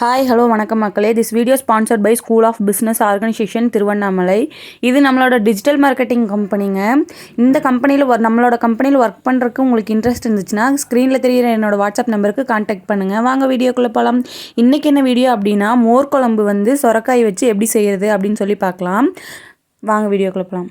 Hi hello வணக்கம் மக்களே. This video sponsored by school of business organisation Tiruvannamalai இது நம்மளோட டிஜிட்டல் மார்க்கெட்டிங் கம்பெனிங்க இந்த கம்பெனியில் நம்மளோட கம்பெனியில் ஒர்க் பண்ணுறதுக்கு உங்களுக்கு இன்ட்ரெஸ்ட் இருந்துச்சுன்னா ஸ்க்ரீனில் தெரியிற என்னோட வாட்ஸ்அப் நம்பருக்கு காண்டாக்ட் பண்ணுங்கள் வாங்க வீடியோக்குள்ளே போகலாம் இன்றைக்கி என்ன வீடியோ அப்படின்னா மோர் குழம்பு வந்து சொரக்காய் வச்சு எப்படி செய்கிறது அப்படின்னு சொல்லி பார்க்கலாம். வாங்க வீடியோக்குள்ளே போகலாம்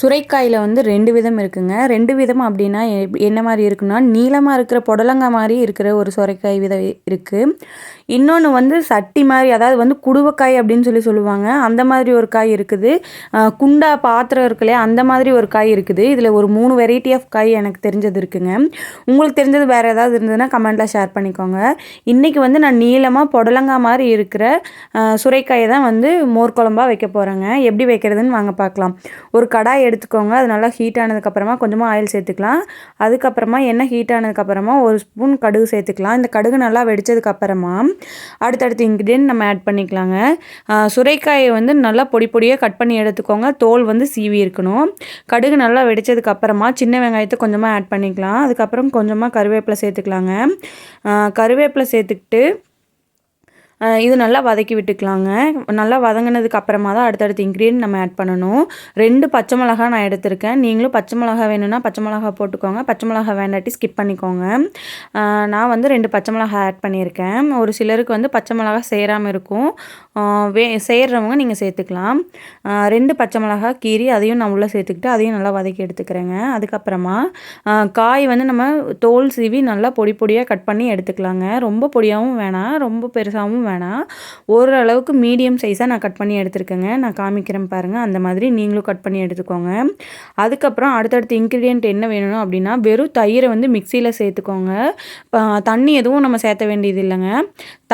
சுரைக்காயில் வந்து ரெண்டு விதம் இருக்குங்க. ரெண்டு விதம் அப்படின்னா எப்- என்ன மாதிரி இருக்குன்னா நீளமாக இருக்கிற புடலங்காய் மாதிரி இருக்கிற ஒரு சுரைக்காய் விதம் இருக்குது இன்னொன்று வந்து சட்டி மாதிரி அதாவது வந்து குடுவக்காய் அப்படின்னு சொல்லி சொல்லுவாங்க. அந்த மாதிரி ஒரு காய் இருக்குது. குண்டா பாத்திரம் இருக்குல்லையா அந்த மாதிரி ஒரு காய் இருக்குது. இதில் ஒரு மூணு வெரைட்டி ஆஃப் காய் எனக்கு தெரிஞ்சது இருக்குங்க. உங்களுக்கு தெரிஞ்சது வேறு ஏதாவது இருந்ததுன்னா கமெண்ட்டில் ஷேர் பண்ணிக்கோங்க. இன்றைக்கி வந்து நான் நீளமாக புடலங்காய் மாதிரி இருக்கிற சுரைக்காயை தான் வந்து மோர் குழம்பா வைக்க போகிறேங்க எப்படி வைக்கிறதுன்னு வாங்க பார்க்கலாம் ஒரு கடாய் எடுத்துக்கோங்க. அது நல்லா ஹீட் ஆனதுக்கப்புறமா கொஞ்சமாக ஆயில் சேர்த்துக்கலாம். அதுக்கப்புறமா எண்ணெய் ஹீட் ஆனதுக்கப்புறமா ஒரு ஸ்பூன் கடுகு சேர்த்துக்கலாம். இந்த கடுகு நல்லா வெடிச்சதுக்கப்புறமா அடுத்தடுத்த இன்க்ரீடியன்ட் நம்ம ஆட் பண்ணிக்கலாங்க. சுரைக்காயை வந்து நல்லா பொடி பொடியாக கட் பண்ணி எடுத்துக்கோங்க. தோல் வந்து சீவி இருக்கணும். கடுகு நல்லா வெடித்ததுக்கப்புறமா சின்ன வெங்காயத்தை கொஞ்சமாக ஆட் பண்ணிக்கலாம். அதுக்கப்புறம் கொஞ்சமாக கருவேப்பிலை சேர்த்துக்கலாங்க. கருவேப்பிலை சேர்த்துக்கிட்டு இது நல்லா வதக்கி விட்டுக்கலாங்க. நல்லா வதங்கினதுக்கு அப்புறமா தான் அடுத்தடுத்த இன்க்ரீடியன்ட் நம்ம ஆட் பண்ணணும். ரெண்டு பச்சை மிளகா நான் எடுத்திருக்கேன். நீங்களும் பச்சை மிளகா வேணும்னா பச்சை மிளகா போட்டுக்கோங்க. பச்சை மிளகா வேண்டாட்டி ஸ்கிப் பண்ணிக்கோங்க. நான் வந்து ரெண்டு பச்சை மிளகா ஆட் பண்ணியிருக்கேன். ஒரு சிலருக்கு வந்து பச்சை மிளகா சேராமல் இருக்கும். வே சேர்றவங்க நீங்கள் சேர்த்துக்கலாம். ரெண்டு பச்சை மிளகா கீரி அதையும் நான் உள்ளே சேர்த்துக்கிட்டு அதையும் நல்லா வதக்கி எடுத்துக்கிறேங்க. அதுக்கப்புறமா காய் வந்து நம்ம தோல் சீவி நல்லா பொடி பொடியாக கட் பண்ணி எடுத்துக்கலாங்க. ரொம்ப பொடியாகவும் வேணாம். ரொம்ப பெருசாகவும் வேணாம் ஓரளவுக்கு மீடியம் சைஸாக நான் கட் பண்ணி எடுத்துருக்கேங்க. நான் காமிக்கிறேன் பாருங்கள் அந்த மாதிரி நீங்களும் கட் பண்ணி எடுத்துக்கோங்க. அதுக்கப்புறம் அடுத்தடுத்த இன்க்ரீடியன்ட் என்ன வேணும் அப்படின்னா வெறும் தயிரை வந்து மிக்சியில் சேர்த்துக்கோங்க. தண்ணி எதுவும் நம்ம சேர்த்த வேண்டியது இல்லைங்க.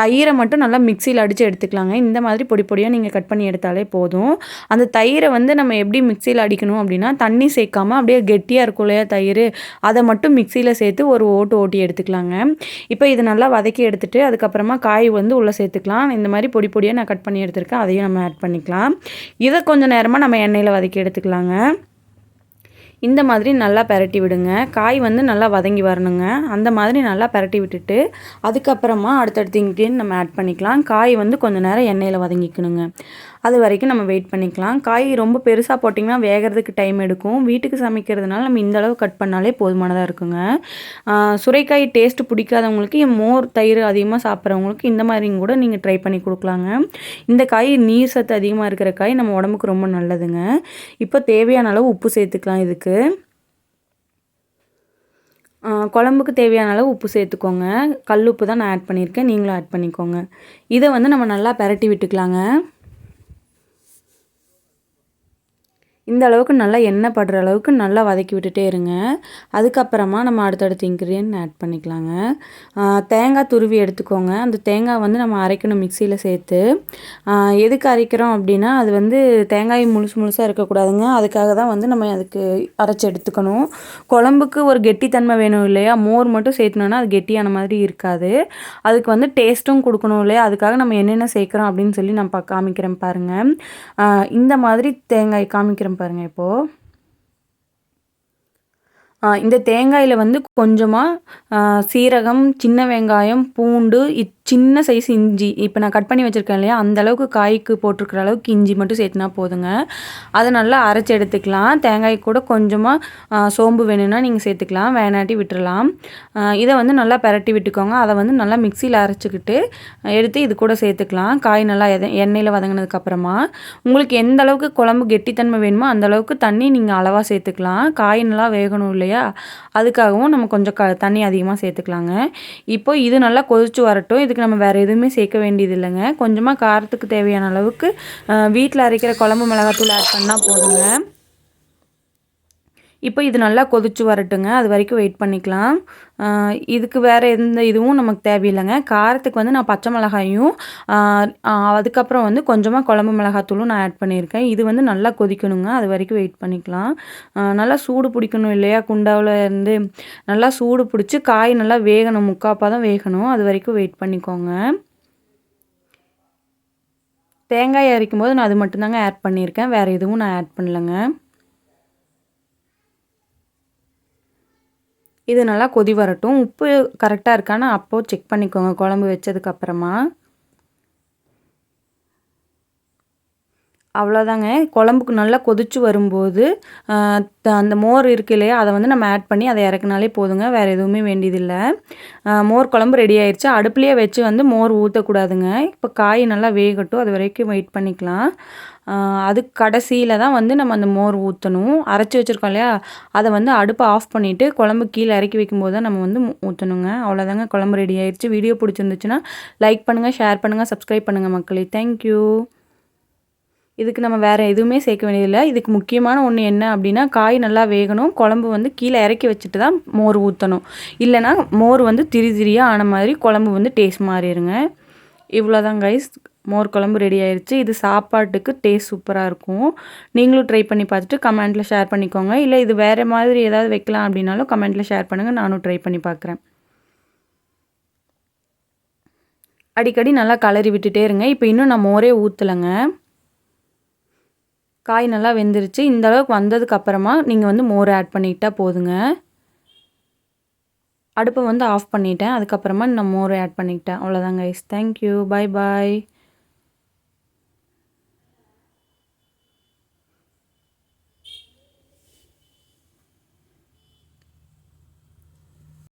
தயிரை மட்டும் நல்லா மிக்சியில் அடித்து எடுத்துக்கலாங்க. இந்த மாதிரி பொடி பொடியாக நீங்கள் கட் பண்ணி எடுத்தாலே போதும். அந்த தயிரை வந்து நம்ம எப்படி மிக்சியில் அடிக்கணும் அப்படின்னா தண்ணி சேர்க்காம அப்படியே கெட்டியாக இருக்கும் இல்லையா தயிர்? அதை மட்டும் மிக்சியில் சேர்த்து ஒரு ஓட்டு ஓட்டி எடுத்துக்கலாங்க. இப்போ இது நல்லா வதக்கி எடுத்துகிட்டு அதுக்கப்புறமா காய் வந்து உள்ளே சேர்த்துக்கலாம். இந்த மாதிரி பொடி பொடியாக நான் கட் பண்ணி எடுத்திருக்கேன். அதையும் நம்ம ஆட் பண்ணிக்கலாம். இதை கொஞ்சம் நேரமாக நம்ம எண்ணெயில் வதக்கி எடுத்துக்கலாங்க. இந்த மாதிரி நல்லா பரட்டி விடுங்க. காய் வந்து நல்லா வதங்கி வரணுங்க. அந்த மாதிரி நல்லா பெரட்டி விட்டுட்டு அதுக்கப்புறமா அடுத்தடுத்த இன்க்ரீடியன்ட் நம்ம ஆட் பண்ணிக்கலாம். காய் வந்து கொஞ்சம் நேரம் எண்ணெயில் வதங்கிக்கணுங்க. அது வரைக்கும் நம்ம வெயிட் பண்ணிக்கலாம். காய் ரொம்ப பெருசாக போட்டிங்கன்னா வேகிறதுக்கு டைம் எடுக்கும். வீட்டுக்கு சமைக்கிறதுனால நம்ம இந்த அளவு கட் பண்ணாலே போதுமானதாக இருக்குங்க. சுரைக்காய் டேஸ்ட் பிடிக்காதவங்களுக்கு என் மோர் தயிர் அதிகமாக சாப்பிட்றவங்களுக்கு இந்த மாதிரியும் கூட நீங்கள் ட்ரை பண்ணி கொடுக்கலாங்க. இந்த காய் நீர் சத்து அதிகமாக இருக்கிற காய் நம்ம உடம்புக்கு ரொம்ப நல்லதுங்க. இப்போ தேவையான அளவு உப்பு சேர்த்துக்கலாம் இதுக்கு. குழம்புக்கு தேவையான அளவு உப்பு சேர்த்துக்கோங்க. கல் உப்பு தான் நான் ஆட் பண்ணியிருக்கேன். நீங்களும் ஆட் பண்ணிக்கோங்க. இதை வந்து நம்ம நல்லா பரட்டி விட்டுக்கலாங்க. இந்த அளவுக்கு நல்லா எண்ணெய் படுற அளவுக்கு நல்லா வதக்கி விட்டுட்டே இருங்க. அதுக்கப்புறமா நம்ம அடுத்தடுத்த இன்க்ரீடியன்ட் ஆட் பண்ணிக்கலாங்க. தேங்காய் துருவி எடுத்துக்கோங்க. அந்த தேங்காய் வந்து நம்ம அரைக்கணும் மிக்சியில் சேர்த்து. எதுக்கு அரைக்கிறோம் அப்படின்னா அது வந்து தேங்காய் முழுசு முழுசாக இருக்கக்கூடாதுங்க. அதுக்காக தான் வந்து நம்ம அதுக்கு அரைச்சி எடுத்துக்கணும். குழம்புக்கு ஒரு கெட்டித்தன்மை வேணும் இல்லையா? மோர் மட்டும் சேர்த்தணுன்னா அது கெட்டியான மாதிரி இருக்காது. அதுக்கு வந்து டேஸ்ட்டும் கொடுக்கணும் இல்லையா? அதுக்காக நம்ம என்னென்ன சேர்க்குறோம் அப்படின்னு சொல்லி நான் பா காமிக்கிறேன் பாருங்கள் இந்த மாதிரி தேங்காய் காமிக்கிறேன் பாருங்கள் இப்போது இந்த தேங்காயில் வந்து கொஞ்சமாக சீரகம் சின்ன வெங்காயம் பூண்டு இத் சின்ன சைஸ் இஞ்சி இப்போ நான் கட் பண்ணி வச்சுருக்கேன் இல்லையா அந்த அளவுக்கு காய்க்கு போட்டிருக்கிற அளவுக்கு இஞ்சி மட்டும் சேர்த்துனா போதுங்க. அதை நல்லா அரைச்சி எடுத்துக்கலாம். தேங்காய் கூட கொஞ்சமாக சோம்பு வேணும்னா நீங்கள் சேர்த்துக்கலாம். வேணாட்டி விட்டுடலாம் இதை வந்து நல்லா பரட்டி விட்டுக்கோங்க. அதை வந்து நல்லா மிக்சியில் அரைச்சிக்கிட்டு எடுத்து இது கூட சேர்த்துக்கலாம். காய் நல்லா எத எண்ணெயில் வதங்கினதுக்கப்புறமா உங்களுக்கு எந்த அளவுக்கு குழம்பு கெட்டித்தன்மை வேணுமோ அந்த அளவுக்கு தண்ணி நீங்கள் அளவாக சேர்த்துக்கலாம். காய் நல்லா வேகணும் இல்லையா அதுக்காகவும் நம்ம கொஞ்சம் க தண்ணி அதிகமாக சேர்த்துக்கலாங்க. இப்போ இது நல்லா கொதிச்சு வரட்டும். இது இதுக்கு நம்ம வேறு எதுவுமே சேர்க்க வேண்டியது இல்லைங்க கொஞ்சமாக காரத்துக்கு தேவையான அளவுக்கு வீட்டில் அரைக்கிற குழம்பு மிளகாத்தூள் ஆட் பண்ணால் போதுங்க. இப்போ இது நல்லா கொதிச்சு வரட்டுங்க. அது வரைக்கும் வெயிட் பண்ணிக்கலாம். இதுக்கு வேறு எந்த இதுவும் நமக்கு தேவையில்லைங்க. காரத்துக்கு வந்து நான் பச்சை மிளகாயும் அதுக்கப்புறம் வந்து கொஞ்சமாக குழம்பு மிளகாத்தூளும் நான் ஆட் பண்ணியிருக்கேன். இது வந்து நல்லா கொதிக்கணுங்க. அது வரைக்கும் வெயிட் பண்ணிக்கலாம். நல்லா சூடு பிடிக்கணும் இல்லையா? குண்டாவில் இருந்து நல்லா சூடு பிடிச்சி காய் நல்லா வேகணும். முக்காப்பாக தான் வேகணும். அது வரைக்கும் வெயிட் பண்ணிக்கோங்க. தேங்காய் அரைக்கும் போது நான் அது மட்டும்தாங்க ஆட் பண்ணியிருக்கேன். வேறு எதுவும் நான் ஆட் பண்ணலைங்க. இது நல்லா கொதி வரட்டும். உப்பு கரெக்டாக இருக்கான்னு அப்போது செக் பண்ணிக்கோங்க. குழம்பு வச்சதுக்கப்புறமா. அவ்வளோதாங்க. குழம்புக்கு நல்லா கொதிச்சு வரும்போது அந்த மோர் இருக்கு இல்லையா? அதை வந்து நம்ம ஆட் பண்ணி அதை இறக்குனாலே போதுங்க. வேறு எதுவுமே வேண்டியதில்லை. மோர் குழம்பு ரெடி ஆயிடுச்சு அடுப்புலேயே வச்சு வந்து மோர் ஊற்றக்கூடாதுங்க இப்போ காய் நல்லா வேகட்டும். அது வரைக்கும் வெயிட் பண்ணிக்கலாம். அது கடைசியில் தான் வந்து நம்ம அந்த மோர் ஊற்றணும் அரைச்சி வச்சுருக்கோம் இல்லையா? அதை வந்து அடுப்பை ஆஃப் பண்ணிவிட்டு குழம்பு கீழே இறக்கி வைக்கும்போது தான் நம்ம வந்து ஊற்றணுங்க அவ்வளோதாங்க குழம்பு ரெடி ஆயிடுச்சு வீடியோ பிடிச்சிருந்துச்சுன்னா லைக் பண்ணுங்கள் ஷேர் பண்ணுங்கள் சப்ஸ்கிரைப் பண்ணுங்கள் மக்களே. தேங்க்யூ இதுக்கு நம்ம வேறு எதுவுமே சேர்க்க வேண்டியதில்லை. இதுக்கு முக்கியமான ஒன்று என்ன அப்படின்னா காய் நல்லா வேகணும். குழம்பு வந்து கீழே இறக்கி வச்சுட்டு தான் மோர் ஊற்றணும் இல்லைன்னா மோர் வந்து திரி திரியாக ஆன மாதிரி குழம்பு வந்து டேஸ்ட் மாறிடுங்க. இவ்வளோதான் கைஸ் மோர் குழம்பு ரெடி ஆயிடுச்சு இது சாப்பாட்டுக்கு டேஸ்ட் சூப்பராக இருக்கும். நீங்களும் ட்ரை பண்ணி பார்த்துட்டு கமெண்ட்டில் ஷேர் பண்ணிக்கோங்க. இல்லை இது வேறு மாதிரி ஏதாவது வைக்கலாம் அப்படின்னாலும் கமெண்ட்டில் ஷேர் பண்ணுங்கள் நானும் ட்ரை பண்ணி பார்க்குறேன். அடிக்கடி நல்லா கலரி விட்டுட்டே இருங்க. இப்போ இன்னும் நான் மோரே ஊற்றலைங்க காய் நல்லா வெந்துருச்சு. இந்த அளவுக்கு வந்ததுக்கு அப்புறமா நீங்கள் வந்து மோர் ஆட் பண்ணிக்கிட்டால் போதுங்க. அடுப்பை வந்து ஆஃப் பண்ணிட்டேன். அதுக்கப்புறமா நான் மோர் ஆட் பண்ணிக்கிட்டேன். அவ்வளோதாங்க ஐஸ் தேங்க்யூ பாய் பாய்